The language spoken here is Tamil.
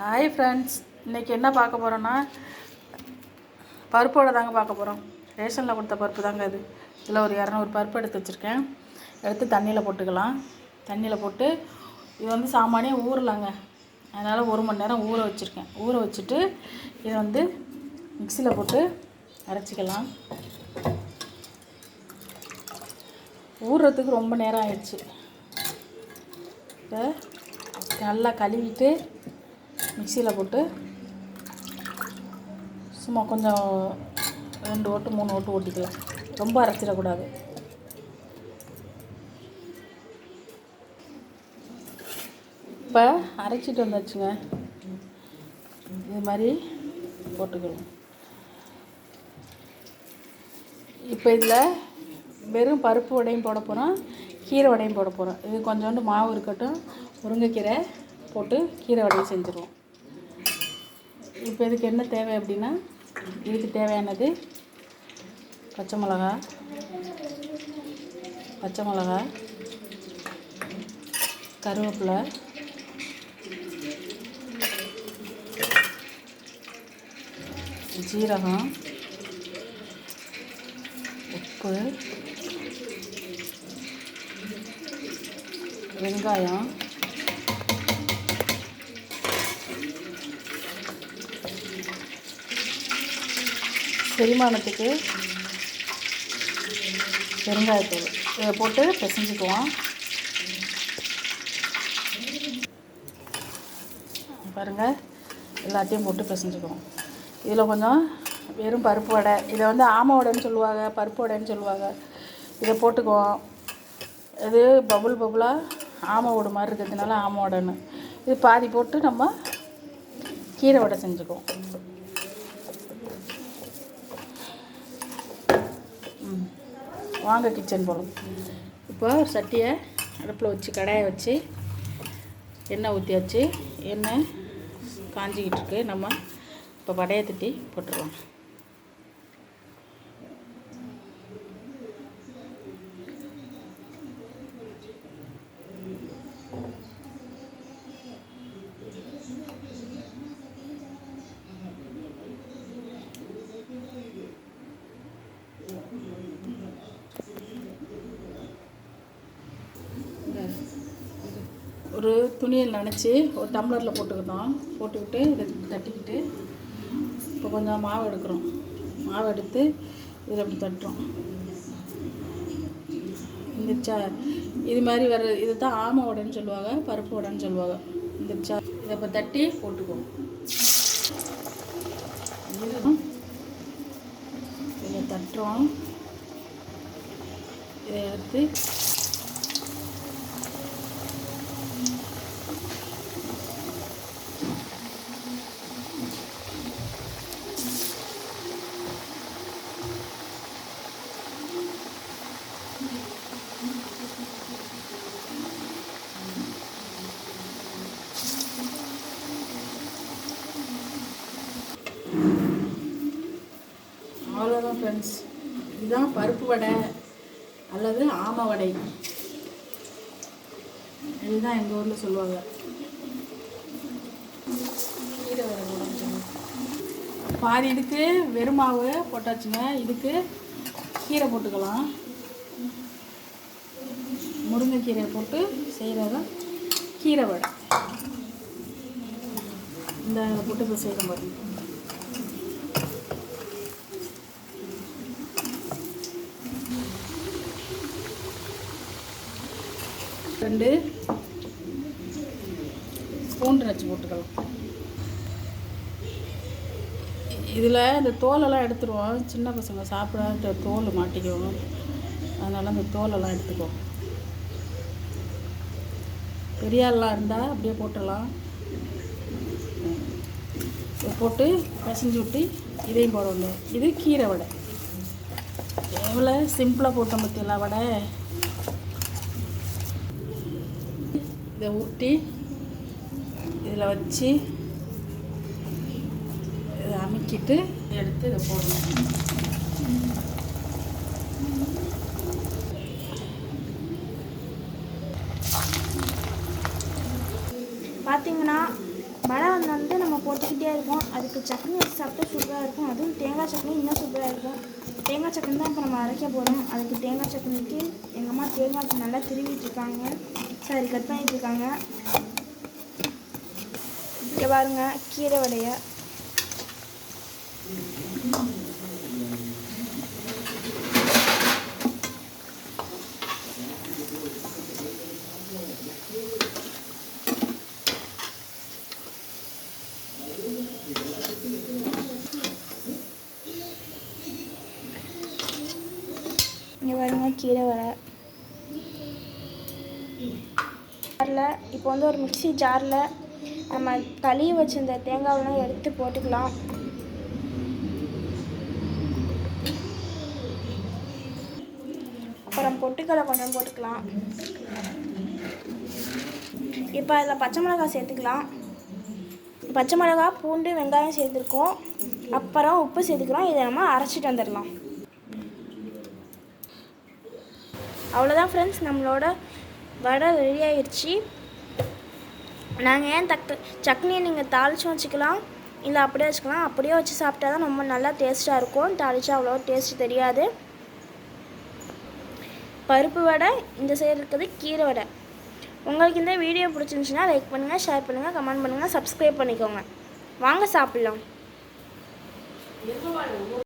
ஹாய் ஃப்ரெண்ட்ஸ் இன்றைக்கி என்ன பார்க்க போகிறோன்னா பருப்போட தாங்க பார்க்க போகிறோம் ரேஷனில் கொடுத்த பருப்பு தாங்க அது இதில் ஒரு இரநூறு பருப்பு எடுத்து வச்சுருக்கேன். எடுத்து தண்ணியில் போட்டுக்கலாம். தண்ணியில் போட்டு இது வந்து சாமானியாக ஊறலாங்க. அதனால் ஒரு மணி நேரம் ஊற வச்சுருக்கேன். ஊற வச்சுட்டு இதை வந்து மிக்சியில் போட்டு அரைச்சிக்கலாம். ஊறுறதுக்கு ரொம்ப நேரம் ஆயிடுச்சு. இதை நல்லா கழுவிட்டு மிக்சியில் போட்டு சும்மா கொஞ்சம் ரெண்டு ஓட்டு மூணு ஓட்டு ஓட்டிக்கலாம். ரொம்ப அரைச்சிடக்கூடாது. இப்போ அரைச்சிட்டு வந்தாச்சுங்க. இது மாதிரி போட்டுக்கணும் இப்போ இதில் வெறும் பருப்பு வடையும் போட போகிறோம் கீரை வடையும் போட போகிறோம் இது கொஞ்சோண்டு மாவு இருக்கட்டும் முருங்கைக்கீரை போட்டு கீரை வடையும் செஞ்சுருவோம். இப்போ இதுக்கு என்ன தேவை அப்படின்னா இதுக்கு தேவையானது பச்சை மிளகா பச்சை மிளகா கருவேப்பிலை ஜீரகம் உப்பு வெங்காயம் செரிமானத்துக்கு பெருங்காயத்தூள். இதை போட்டு பிசைஞ்சுக்குவோம். பாருங்கள் எல்லாத்தையும் போட்டு பிசைஞ்சுக்குவோம். இதில் கொஞ்சம் வெறும் பருப்பு வடை. இதை வந்து ஆமை வடைன்னு சொல்லுவாங்க பருப்பு வடைன்னு சொல்லுவாங்க. இதை போட்டுக்குவோம். இது பபுள் பபுளாக ஆமை ஓடு மாதிரி இருக்கிறதுனால ஆமை வடைன்னு. இது பாதி போட்டு நம்ம கீரை வடை செஞ்சுக்குவோம். வாங்க கிச்சன் போகலாம் இப்போ சட்டியை அடுப்பில் வச்சு கடாயை வச்சு எண்ணெய் ஊற்றியாச்சு எண்ணெய் காஞ்சிக்கிட்டு இருக்கு. நம்ம இப்போ வடையை தட்டி போட்டுருவோம். ஒரு துணியை நினச்சி ஒரு டம்ளரில் போட்டுக்கிட்டோம். போட்டுக்கிட்டு இதை தட்டிக்கிட்டு இப்போ கொஞ்சம் மாவு எடுக்கிறோம். மாவு எடுத்து இதில் அப்படி தட்டுறோம். இந்த சா இது மாதிரி வர இது தான் ஆமை உடன்னு சொல்லுவாங்க பருப்பு உடன்னு சொல்லுவாங்க. இந்த சா இதை இப்போ தட்டி போட்டுக்குவோம். இதை தட்டுறோம். இதை எடுத்து அவ்வளோதான் ஃப்ரெண்ட்ஸ் இதுதான் பருப்பு வடை அல்லது ஆமை வடை. இதுதான் எங்கள் ஊரில் சொல்லுவாங்க. கீரை வடை பாதி இதுக்கு வெறும் மாவு போட்டாச்சுங்க. இதுக்கு கீரை போட்டுக்கலாம். முருங்கைக்கீரையை போட்டு செய்கிறது கீரை வடை. இந்த போட்டு செய்கிற மாதிரி ரெண்டு. பூண்டு நச்சு போட்டுக்கலாம். இதில் இந்த தோலெல்லாம் எடுத்துருவோம். சின்ன பசங்க சாப்பிடாத தோல் மாட்டிக்குவோம். அதனால் அந்த தோலெல்லாம் எடுத்துக்குவோம். பெரியாளெலாம் இருந்தால் அப்படியே போட்டுடலாம். போட்டு பசஞ்சு விட்டு இதையும் போடணும் இது கீரை வடை. எவ்வளோ சிம்பிளாக போட்டோம் பற்றியெல்லாம் வடை? இதை ஊட்டி இதில் வச்சு இதை அமுக்கிட்டு எடுத்து இதை போடணும். பார்த்தீங்கன்னா வடை வந்து நம்ம போட்டுக்கிட்டே இருக்கோம் அதுக்கு சட்னி வச்சு சாப்பிட்டா சூப்பராக இருக்கும். அதுவும் தேங்காய் சட்னி இன்னும் சூப்பராக இருக்கும். தேங்காய் சட்னி தான் இப்போ நம்ம அரைக்க போகிறோம் அதுக்கு தேங்காய் சட்னிக்கு எங்கள் அம்மா தேங்காய் நல்லா திருவிட்டுருக்காங்க. சரி கட் பண்ணிட்டு இருக்காங்க இங்கே பாருங்கள் கீரை வடைய. இங்கே கீரை வரை. ஜாரில் இப்போ வந்து ஒரு மிக்சி ஜாரில் நம்ம கழுவி வச்சிருந்த தேங்காவெலாம் எடுத்து போட்டுக்கலாம். அப்புறம் பொட்டுக்கடலை கொஞ்சம் போட்டுக்கலாம். இப்போ அதில் பச்சை மிளகாய் சேர்த்துக்கலாம். பச்சை மிளகா பூண்டு வெங்காயம் சேர்த்துருக்கோம். அப்புறம் உப்பு சேர்த்துக்கிறோம். இதை நம்ம அரைச்சிட்டு வந்துடலாம். அவ்வளோதான் ஃப்ரெண்ட்ஸ் நம்மளோட வடை ரெடி ஆயிடுச்சு நாங்கள் ஏன் தக்க சட்னியை நீங்கள் தாளிச்சும் வச்சுக்கலாம் இல்லை அப்படியே வச்சுக்கலாம். அப்படியே வச்சு சாப்பிட்டா தான் ரொம்ப நல்லா டேஸ்ட்டாக இருக்கும். தாளிச்சா அவ்வளோ டேஸ்ட் தெரியாது. பருப்பு வடை இந்த சைடு இருக்குது கீரை வடை. உங்களுக்கு இந்த வீடியோ பிடிச்சிருந்துச்சுன்னா லைக் பண்ணுங்கள் ஷேர் பண்ணுங்கள் கமெண்ட் பண்ணுங்கள் சப்ஸ்கிரைப் பண்ணிக்கோங்க. வாங்க சாப்பிட்லாம்.